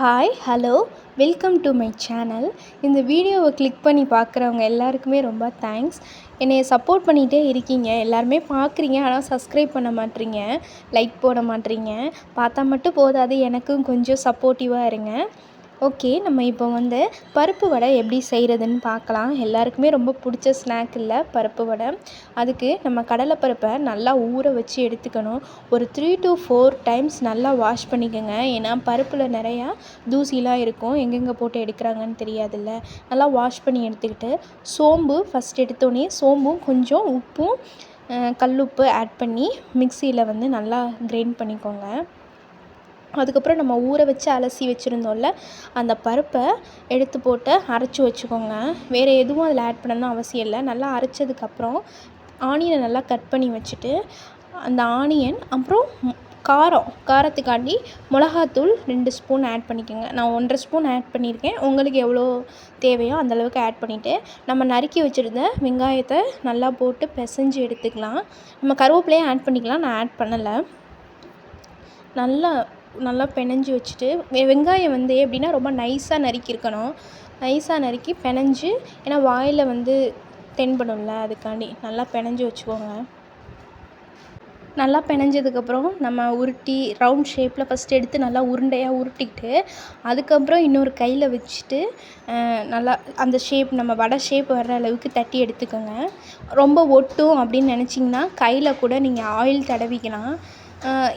Hi hello welcome to my channel இந்த வீடியோவை click பண்ணி பார்க்குறவங்க எல்லாருக்குமே ரொம்ப தேங்க்ஸ் என்னை சப்போர்ட் பண்ணிகிட்டே இருக்கீங்க. எல்லாருமே பார்க்குறீங்க. ஆனால் சப்ஸ்கிரைப் பண்ண மாட்றீங்க லைக் போட மாட்றீங்க பார்த்தா மட்டும் போதாது. எனக்கும் கொஞ்சம் சப்போர்ட்டிவாக இருங்க. ஓகே நம்ம இப்போ வந்து பருப்பு வடை எப்படி செய்கிறதுன்னு பார்க்கலாம். எல்லாருக்குமே ரொம்ப பிடிச்ச ஸ்நாக் இல்லை பருப்பு வடை. அதுக்கு நம்ம கடலைப்பருப்பை நல்லா ஊற வச்சு எடுத்துக்கணும். ஒரு த்ரீ டு ஃபோர் டைம்ஸ் நல்லா வாஷ் பண்ணிக்கோங்க. ஏன்னா பருப்பில் நிறையா தூசிலாம் இருக்கும். எங்கெங்கே போட்டு எடுக்கிறாங்கன்னு தெரியாதுல்ல. நல்லா வாஷ் பண்ணி எடுத்துக்கிட்டு சோம்பு ஃபஸ்ட் எடுத்தோடனே சோம்பும் கொஞ்சம் உப்பும் கல்லுப்பு ஆட் பண்ணி மிக்சியில் வந்து நல்லா கிரைண்ட் பண்ணிக்கோங்க. அதுக்கப்புறம் நம்ம ஊற வச்சு அலசி வச்சுருந்தோம்ல அந்த பருப்பை எடுத்து போட்டு அரைச்சி வச்சுக்கோங்க. வேறு எதுவும் அதில் ஆட் பண்ணணும்னு அவசியம் இல்லை. நல்லா அரைச்சதுக்கப்புறம் ஆனியனை நல்லா கட் பண்ணி வச்சுட்டு அந்த ஆனியன் அப்புறம் காரம் காரத்துக்காண்டி மிளகாத்தூள் ரெண்டு ஸ்பூன் ஆட் பண்ணிக்கோங்க. நான் ஒன்றரை ஸ்பூன் ஆட் பண்ணியிருக்கேன். உங்களுக்கு எவ்வளோ தேவையோ அந்தளவுக்கு ஆட் பண்ணிவிட்டு நம்ம நறுக்கி வச்சுருந்த வெங்காயத்தை நல்லா போட்டு பிசைஞ்சு எடுத்துக்கலாம். நம்ம கருவேப்பிலையும் ஆட் பண்ணிக்கலாம். நான் ஆட் பண்ணலை. நல்லா நல்லா பெனஞ்சு வச்சுட்டு வெ வெங்காயம் வந்து எப்படின்னா ரொம்ப நைஸாக நறுக்கியிருக்கணும். நைஸாக நறுக்கி பெனஞ்சு ஏன்னா வாயில் வந்து தென்படும்ல அதுக்காண்டி நல்லா பெனஞ்சு வச்சுக்கோங்க. நல்லா பெனஞ்சதுக்கப்புறம் நம்ம உருட்டி ரவுண்ட் ஷேப்பில் ஃபஸ்ட்டு எடுத்து நல்லா உருண்டையாக உருட்டிக்கிட்டு அதுக்கப்புறம் இன்னொரு கையில் வச்சுட்டு நல்லா அந்த ஷேப் நம்ம வடை ஷேப் வர்ற அளவுக்கு தட்டி எடுத்துக்கோங்க. ரொம்ப ஒட்டும் அப்படின்னு நினச்சிங்கன்னா கையில் கூட நீங்கள் ஆயில் தடவிக்கலாம்.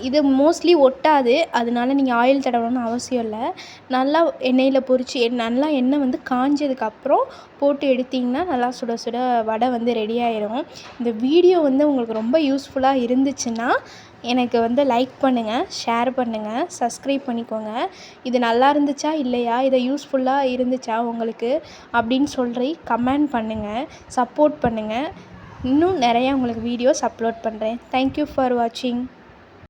இது மோஸ்ட்லி ஒட்டாது. அதனால நீங்கள் ஆயில் தடவணும்னு அவசியம் இல்லை. நல்லா எண்ணெயில் பொரித்து நல்லா எண்ணெய் வந்து காஞ்சதுக்கப்புறம் போட்டு எடுத்திங்கன்னா நல்லா சுட சுட வடை வந்து ரெடி ஆயிடும் இந்த வீடியோ வந்து உங்களுக்கு ரொம்ப யூஸ்ஃபுல்லாக இருந்துச்சுன்னா எனக்கு வந்து லைக் பண்ணுங்கள் ஷேர் பண்ணுங்கள் சப்ஸ்கிரைப் பண்ணிக்கோங்க. இது நல்லா இருந்துச்சா இல்லையா? இதை யூஸ்ஃபுல்லாக இருந்துச்சா உங்களுக்கு? அப்படின்னு சொல்லி கமெண்ட் பண்ணுங்கள் சப்போர்ட் பண்ணுங்கள் இன்னும் நிறையா உங்களுக்கு வீடியோஸ் அப்லோட் பண்ணுறேன் தேங்க்யூ ஃபார் வாட்சிங்